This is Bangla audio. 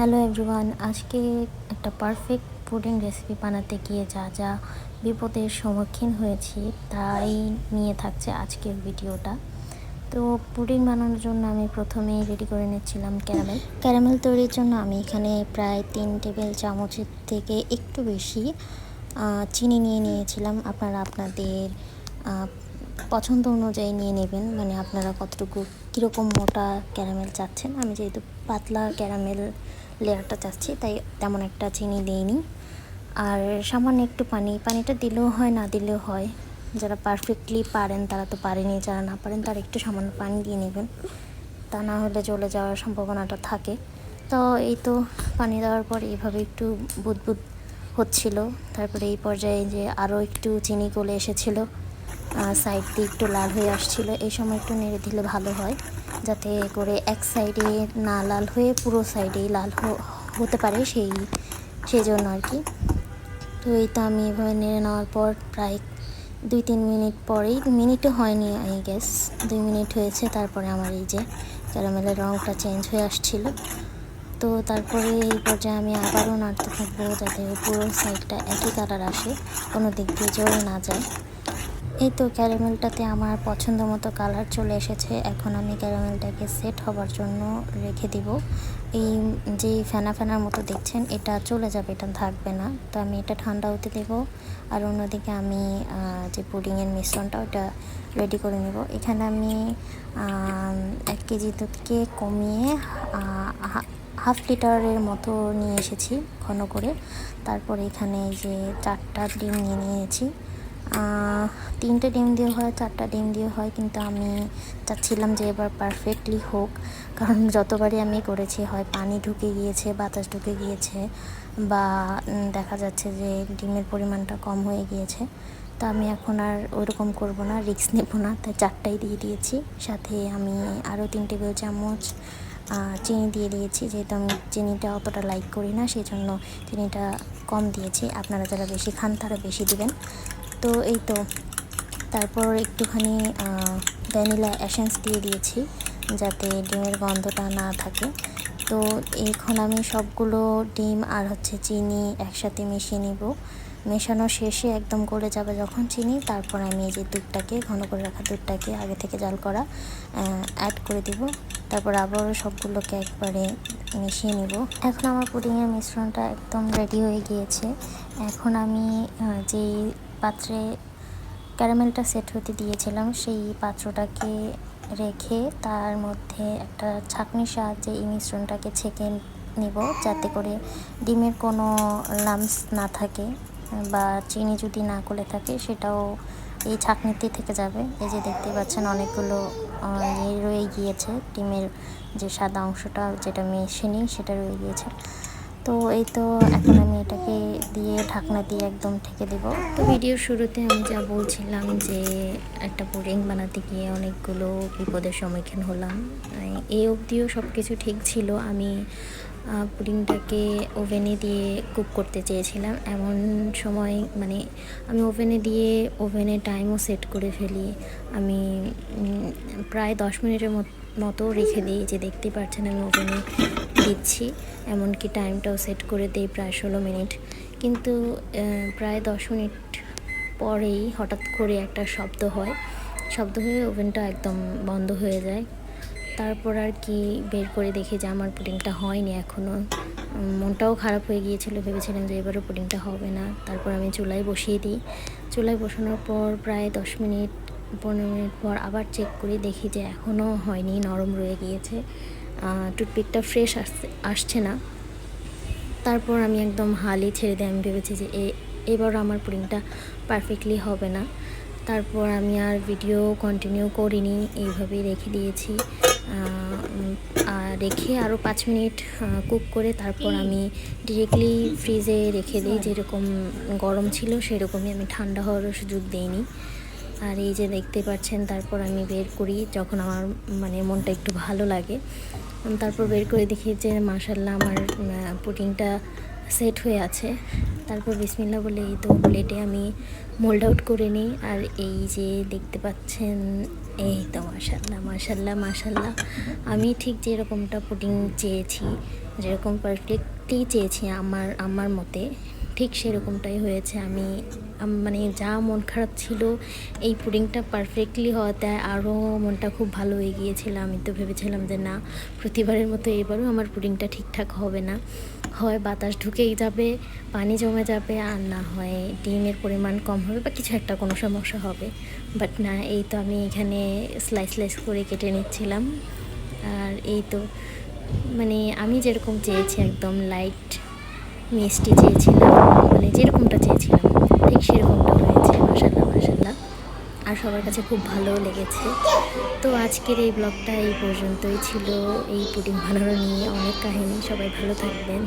হ্যালো এভরিওয়ান আজকে একটা পারফেক্ট পুডিং রেসিপি বানাতে গিয়ে যা যা বিপদের সম্মুখীন হয়েছি তাই নিয়ে থাকছে আজকের ভিডিওটা। তো পুডিং বানানোর জন্য আমি প্রথমেই রেডি করে নিচ্ছিলাম ক্যারামেল ক্যারামেল তৈরির জন্য আমি এখানে প্রায় তিন টেবিল চামচের থেকে একটু বেশি চিনি নিয়ে নিয়েছিলাম। আপনারা আপনাদের পছন্দ অনুযায়ী নিয়ে নেবেন। মানে আপনারা কতটুকু, কীরকম মোটা ক্যারামেল চাচ্ছেন। আমি যেহেতু পাতলা ক্যারামেল লেয়ারটা চাচ্ছি, তাই তেমন একটা চিনি দিইনি। আর সামান্য একটু পানি, পানিটা দিলেও হয়, না দিলেও হয়। যারা পারফেক্টলি পারেন, তারা তো পারেনি, যারা না পারেন, তারা একটু সামান্য পানি দিয়ে নেবেন। তা না হলে জ্বলে যাওয়ার সম্ভাবনাটা থাকে। তো এই তো পানি দেওয়ার পর এইভাবে একটু বুদবুদ হচ্ছিল। তারপরে এই পর্যায়ে যে আরও একটু চিনি গলে এসেছিল সাইড দিয়ে একটু লাল হয়ে আসছিল, এই সময় একটু নেড়ে দিলে ভালো হয়। যাতে করে এক সাইডে না লাল হয়ে পুরো সাইডেই লাল হতে পারে সেই সেই জন্য আর কি। তো এই তো আমি এভাবে নেড়ে নেওয়ার পর প্রায় দুই তিন মিনিট পরেই, মিনিটও হয়নি আই গ্যাস দুই মিনিট হয়েছে তারপরে আমার এই যে ক্যারামেলের রঙটা চেঞ্জ হয়ে আসছিল। তো তারপরে এই পর্যায়ে আমি আবারও নাড়তে থাকব যাতে পুরো সাইডটা একই কালার আসে, কোনো দিক দিয়ে জোরে না যায়। এই তো ক্যারামেলটাতে আমার পছন্দ মতো কালার চলে এসেছে। এখন আমি ক্যারামেলটাকে সেট হবার জন্য রেখে দিব। এই যে ফেনা ফেনার মতো দেখছেন, এটা চলে যাবে, এটা থাকবে না। তো আমি এটা ঠান্ডা হতে দেবো। আর অন্যদিকে আমি যে পুডিংয়ের মিশ্রণটা ওটা রেডি করে নেব। এখানে আমি এক কেজি দুধকে কমিয়ে হাফ লিটারের মতো নিয়ে এসেছি ঘন করে। তারপরে এখানে যে চারটা ডিম নিয়ে নিয়েছি। তিনটে ডিম দিয়ে হয়, চারটা ডিম দিয়ে হয়, কিন্তু আমি চাচ্ছিলাম যে এবার পারফেক্টলি হোক, কারণ যতবারই আমি করেছি, হয় পানি ঢুকে গিয়েছে, বাতাস ঢুকে গিয়েছে, বা দেখা যাচ্ছে যে ডিমের পরিমাণটা কম হয়ে গিয়েছে, তো আমি এখন আর ওইরকম করব না রিস্ক নেব না, তাই চারটাই দিয়ে দিয়েছি। সাথে আমি আরও তিন টেবিল চামচ চিনি দিয়ে দিয়েছি, যেহেতু আমি চিনিটা অতটা লাইক করি না সেই জন্য চিনিটা কম দিয়েছি। আপনারা যারা বেশি খান, তারা বেশি দিবেন। তো এই তো। তারপর একটুখানি ভ্যানিলা অ্যাসেন্স দিয়ে দিয়েছি যাতে ডিমের গন্ধটা না থাকে। তো এখন আমি সবগুলো ডিম আর হচ্ছে চিনি একসাথে মিশিয়ে নিব। মেশানো শেষে একদম গলে যাবে যখন চিনি তারপর আমি এই যে দুধটাকে ঘন করে রাখা দুধটাকে আগে থেকে জাল করা অ্যাড করে দিব। তারপর আবারও সবগুলোকে একবারে মিশিয়ে নিব। এখন আমার পুডিংয়ের মিশ্রণটা একদম রেডি হয়ে গিয়েছে। এখন আমি আহ, যে পাত্রে ক্যারামেলটা সেট হতে দিয়েছিলাম, সেই পাত্রটাকে রেখে তার মধ্যে একটা ছাঁকনির সাহায্যে এই মিশ্রণটাকে ছেঁকে নিব যাতে করে ডিমের কোনো লামস না থাকে বা চিনি যদি না গলে থাকে সেটাও এই ছাঁকনিতে থেকে যাবে। এই যে দেখতে পাচ্ছেন অনেকগুলো ইয়ে রয়ে গিয়েছে। ডিমের যে সাদা অংশটা যেটা মেশিনি সেটা রয়ে গিয়েছে। তো এই তো এখন আমি এটাকে দিয়ে ঢাকনা দিয়ে একদম ঢেকে দেব। তো ভিডিওর শুরুতে আমি যা বলছিলাম যে একটা পুডিং বানাতে গিয়ে অনেকগুলো বিপদের সম্মুখীন হলাম। এই অবধিও সব কিছু ঠিক ছিল। আমি পুডিংটাকে ওভেনে দিয়ে কুক করতে চেয়েছিলাম। এমন সময় মানে আমি ওভেনে দিয়ে ওভেনে টাইমও সেট করে ফেলি। আমি প্রায় দশ মিনিটের মত- মতো রেখে দিই যে দেখতে পাচ্ছেন আমি ওভেনে দিচ্ছি, এমনকি টাইমটাও সেট করে দিই প্রায় ষোলো মিনিট। কিন্তু প্রায় দশ মিনিট পরেই হঠাৎ করে একটা শব্দ হয়। শব্দ হয়ে ওভেনটা একদম বন্ধ হয়ে যায়। তারপর আর কি বের করে দেখি যে আমার পুডিংটা হয়নি এখনও মনটাও খারাপ হয়ে গিয়েছিল, ভেবেছিলাম যে এবারও পুডিংটা হবে না। তারপর আমি চুলায় বসিয়ে দিই। চুলায় বসানোর পর প্রায় দশ মিনিট পনেরো মিনিট পর আবার চেক করি দেখি যে এখনও হয়নি নরম রয়ে গিয়েছে। টুথপিকটা ফ্রেশ আসছে আসছে না। তারপর আমি একদম হালই ছেড়ে দিই আমি ভেবেছি যে এবার আমার পুডিংটা পারফেক্টলি হবে না। তারপর আমি আর ভিডিও কন্টিনিউ করিনি এইভাবেই রেখে দিয়েছি। রেখে আরও পাঁচ মিনিট কুক করে তারপর আমি ডিরেক্টলি ফ্রিজে রেখে দিই যেরকম গরম ছিল সেরকমই আমি ঠান্ডা হওয়ারও সুযোগ দিইনি। আর এই যে দেখতে পাচ্ছেন, তারপর আমি বের করি যখন আমার মানে মনটা একটু ভালো লাগে। তারপর বের করে দেখি যে মাসাল্লাহ আমার পুডিংটা সেট হয়ে আছে। তারপর বিসমিল্লা বলে, এই তো প্লেটে আমি মোল্ড আউট করে নিই। আর এই যে দেখতে পাচ্ছেন, এই তো মাসাল্লাহ মাসাল্লাহ মাসাল্লাহ আমি ঠিক যেরকমটা পুডিং চেয়েছি, যেরকম পারফেক্টলি চেয়েছি আমার আমার মতে। ঠিক সেরকমটাই হয়েছে। আমি মানে যা মন খারাপ ছিল, এই পুডিংটা পারফেক্টলি হওয়াতে আরও মনটা খুব ভালো হয়ে গিয়েছিল। আমি তো ভেবেছিলাম যে না, প্রতিবারের মতো এবারও আমার পুডিংটা ঠিকঠাক হবে না। হয় বাতাস ঢুকেই যাবে, পানি জমে যাবে, আর না হয় ডিমের পরিমাণ কম হবে বা কিছু একটা কোনো সমস্যা হবে। বাট না, এই তো আমি এখানে স্লাইস স্লাইস করে কেটে নিচ্ছিলাম। আর এই তো মানে আমি যেরকম চেয়েছি একদম লাইট মিষ্টি চেয়েছিলাম। মানে যেরকমটা চেয়েছিলাম, ঠিক সেরকমটা হয়েছে মাসাল্লাহ মাসাল্লাহ আর সবার কাছে খুব ভালো লেগেছে। তো আজকের এই ব্লগটা এই পর্যন্তই ছিল। এই পুটিং বানানো নিয়ে অনেক কাহিনী। সবাই ভালো থাকবেন।